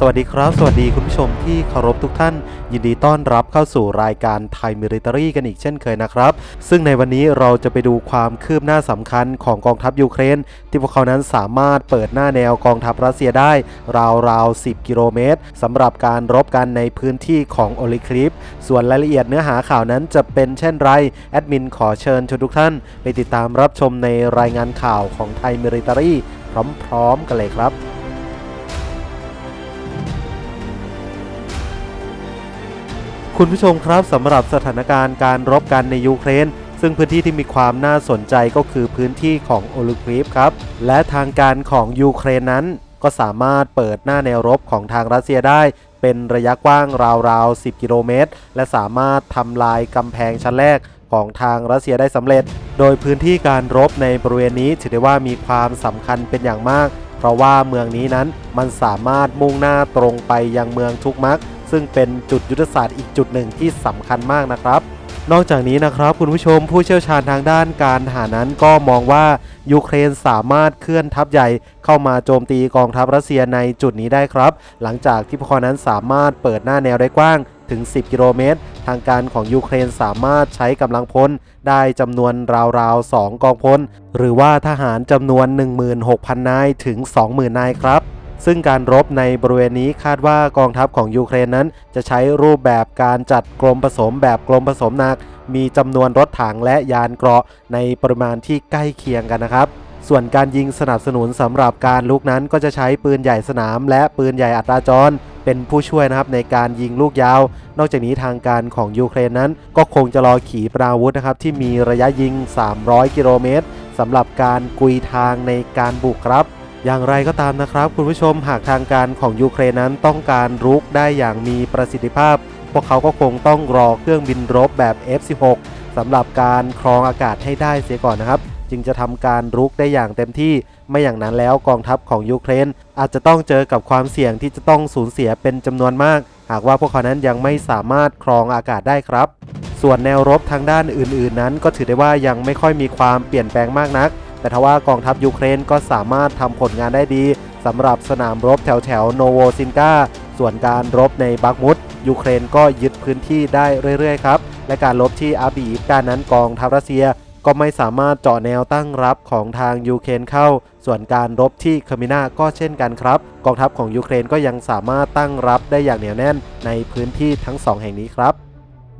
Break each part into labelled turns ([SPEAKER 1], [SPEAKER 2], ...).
[SPEAKER 1] สวัสดีครับ สวัสดีคุณผู้ชมที่เคารพทุกท่าน ยินดีต้อนรับเข้าสู่รายการไทยมิลิ t รีกันอีกเช่นเคยนะครับ ซึ่งในวันนี้เราจะไปดูความคืบหน้าสำคัญของกองทัพยูเครน ที่พวกเขานั้นสามารถเปิดหน้าแนวกองทัพรัสเซียได้ราวๆ 10 กิโลเมตรสำหรับการรบกันในพื้นที่ของโอลิคลิป ส่วนรายละเอียดเนื้อหาข่าวนั้นจะเป็นเช่นไรแอดมินขอเชิญชวนทุกท่าน ไปติดตามรับชมในรายงานข่าวของไทยมิลิ t รีพร้อมๆกันเลยครับ คุณผู้ชมครับสำหรับสถานการณ์การรบกันในยูเครน ซึ่งพื้นที่ที่มีความน่าสนใจก็คือพื้นที่ของโอลิครีฟครับ และทางการของยูเครนนั้น ก็สามารถเปิดหน้าแนวรบของทางรัสเซียได้ เป็นระยะกว้างราวๆ 10 กิโลเมตร และสามารถทำลายกำแพงชั้นแรกของทางรัสเซียได้สำเร็จ โดยพื้นที่การรบในบริเวณนี้ถือได้ว่ามีความสำคัญเป็นอย่างมาก เพราะว่าเมืองนี้นั้นมันสามารถมุ่งหน้าตรงไปยังเมืองทุกมัก ซึ่งเป็นจุดยุทธศาสตร์อีกจุดหนึ่งที่สำคัญมากนะครับ นอกจากนี้นะครับคุณผู้ชมผู้เชี่ยวชาญทางด้านการทหารนั้นก็มองว่ายูเครนสามารถเคลื่อนทัพใหญ่เข้ามาโจมตีกองทัพรัสเซียในจุดนี้ได้ครับ หลังจากที่พวกเขานั้นสามารถเปิดหน้าแนวได้กว้างถึง 10 กิโลเมตร ทางการของยูเครนสามารถใช้กำลังพลได้จำนวนราวๆ 2 กองพล หรือว่าทหารจำนวน 16,000 นายถึง 20,000 นายครับ ซึ่งการรบในบริเวณนี้คาดว่ากองทัพของยูเครนนั้น จะใช้รูปแบบการจัดกรมผสมแบบกรมผสมหนัก มีจำนวนรถถังและยานเกราะในปริมาณที่ใกล้เคียงกันนะครับส่วนการยิงสนับสนุนสำหรับการลุกนั้นก็จะใช้ปืนใหญ่สนามและปืนใหญ่อัตราจร เป็นผู้ช่วยนะครับในการยิงลูกยาว นอกจากนี้ทางการของยูเครนนั้น ก็คงจะรอขีปนาวุธนะครับที่มีระยะยิง 300 กิโลเมตรสำหรับการกุยทางในการบุกครับ อย่างไรก็ตามนะครับ คุณผู้ชมหากทางการของยูเครนนั้นต้องการรุกได้อย่างมีประสิทธิภาพ พวกเขาก็คงต้องรอเครื่องบินรบแบบ F16 สำหรับการครองอากาศให้ได้เสียก่อนนะครับ จึงจะทำการรุกได้อย่างเต็มที่ไม่อย่างนั้นแล้วกองทัพของยูเครน อาจจะต้องเจอกับความเสี่ยงที่จะต้องสูญเสียเป็นจำนวนมาก หากว่าพวกเขานั้นยังไม่สามารถครองอากาศได้ครับ ส่วนแนวรบทางด้านอื่น ๆ นั้น ก็ถือได้ว่ายังไม่ค่อยมีความเปลี่ยนแปลงมากนัก แต่ทว่ากองทัพยูเครนก็สามารถทำผลงานได้ดีสำหรับสนามรบแถวแถวโนโวซินกาส่วนการรบในบักมุดยูเครนก็ยึดพื้นที่ได้เรื่อยๆครับ และการรบที่อาบีฟการนั้นกองทัพรัสเซีย ก็ไม่สามารถเจาะแนวตั้งรับของทางยูเครนเข้า ส่วนการรบที่เคอร์มินาก็เช่นกันครับ กองทัพของยูเครนก็ยังสามารถตั้งรับได้อย่างเหนียวแน่นในพื้นที่ทั้งสองแห่งนี้ครับ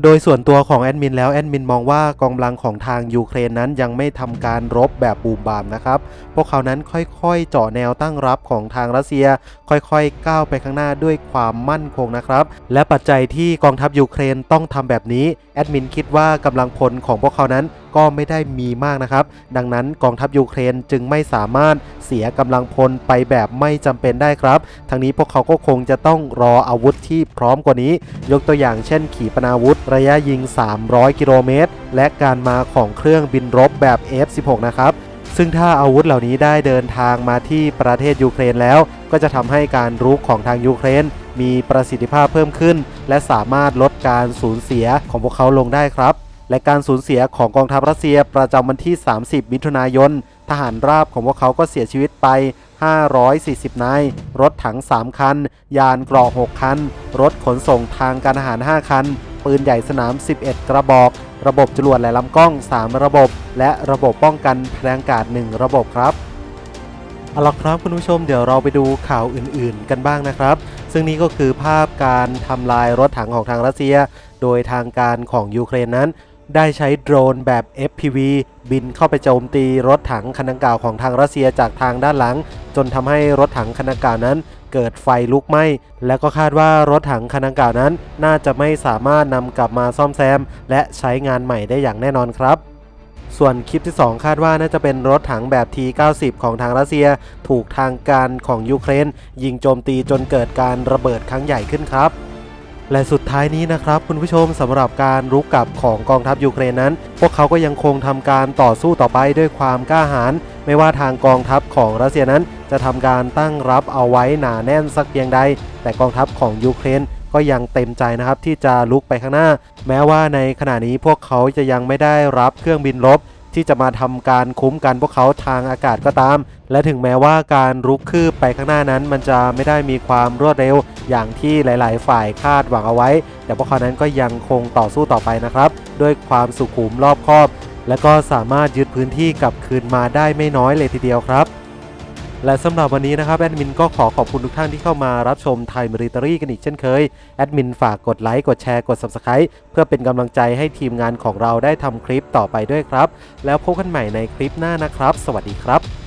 [SPEAKER 1] โดยส่วนตัวของแอดมินแล้วแอดมินมองว่ากองกำลังของทางยูเครนนั้นยังไม่ทำการรบแบบบูมบามนะครับ พวกเขานั้นค่อยๆ เจาะแนวตั้งรับของทางรัสเซีย ค่อยๆ ก้าวไปข้างหน้าด้วยความมั่นคงนะครับ และปัจจัยที่กองทัพยูเครนต้องทำแบบนี้แอดมินคิดว่ากำลังพลของพวกเขานั้นก็ไม่ได้มีมากนะครับ ดังนั้นกองทัพยูเครนจึงไม่สามารถเสียกำลังพลไปแบบไม่จำเป็นได้ครับ ทั้งนี้พวกเขาก็คงจะต้องรออาวุธที่พร้อมกว่านี้ ยกตัวอย่างเช่น ขีปนาวุธ ระยะยิง 300 กิโลเมตร และการมาของเครื่องบินรบแบบ F16 นะครับซึ่งถ้าอาวุธเหล่านี้ได้เดินทางมาที่ประเทศยูเครนแล้ว ก็จะทำให้การรุกของทางยูเครน มีประสิทธิภาพเพิ่มขึ้น และสามารถลดการสูญเสียของพวกเขาลงได้ครับ และการสูญเสียของกองทัพรัสเซียประจำวันที่ 30 มิถุนายน ทหารราบของพวกเขาก็เสียชีวิตไป 540 นาย รถถัง 3 คัน ยานเกราะ 6 คัน รถขนส่งทางการทหาร 5 คัน ปืนใหญ่สนาม 11 กระบอก ระบบจรวดและลำกล้อง 3 ระบบ และระบบป้องกันแรงกาศ 1 ระบบครับเอาละครับคุณผู้ชมเดี๋ยวเราไปดูข่าวอื่นๆ กันบ้างนะครับ ซึ่งนี่ก็คือภาพการทำลายรถถังของทางรัสเซีย โดยทางการของยูเครนนั้น ได้ใช้โดรนแบบ FPV บินเข้าไปโจมตีรถถังคันดังกล่าวของทางรัสเซียจากทางด้านหลัง จนทำให้รถถังคันดังกล่าวนั้น เกิดไฟลุกไหม้ และก็คาดว่ารถถังคันดังกล่าวนั้น น่าจะไม่สามารถนำกลับมาซ่อมแซม และใช้งานใหม่ได้อย่างแน่นอนครับส่วนคลิปที่ 2 คาดว่าน่าจะเป็นรถถังแบบ T90 ของทางรัสเซีย ถูกทางการของยูเครน ยิงโจมตีจนเกิดการระเบิดครั้งใหญ่ขึ้นครับ และสุดท้ายนี้นะครับคุณผู้ชมสำหรับการรุกกลับของกองทัพยูเครนนั้น พวกเขาก็ยังคงทำการต่อสู้ต่อไปด้วยความกล้าหาญไม่ว่าทางกองทัพของรัสเซียนั้น จะทำการตั้งรับเอาไว้หนาแน่นสักเพียงใด แต่กองทัพของยูเครนก็ยังเต็มใจนะครับที่จะลุกไปข้างหน้า แม้ว่าในขณะนี้พวกเขาจะยังไม่ได้รับเครื่องบินรบ ที่จะมาทำการคุ้มกันพวกเขาทางอากาศก็ตาม และถึงแม้ว่าการรุกคืบไปข้างหน้านั้น มันจะไม่ได้มีความรวดเร็วอย่างที่หลาย ๆ ฝ่ายคาดหวังเอาไว้ แต่พวกเขานั้นก็ยังคงต่อสู้ต่อไปนะครับ ด้วยความสุขุมรอบคอบ และก็สามารถยึดพื้นที่กลับคืนมาได้ไม่น้อยเลยทีเดียวครับ และสำหรับวันนี้นะครับแอดมินก็ขอขอบคุณทุกท่านที่เข้ามารับชมไทม์ริตอรี่กันอีกเช่นเคย แอดมินฝากกดไลค์กดแชร์กด Subscribe เพื่อเป็นกำลังใจให้ทีมงานของเราได้ทำคลิปต่อไปด้วยครับ แล้วพบกันใหม่ในคลิปหน้านะครับ สวัสดีครับ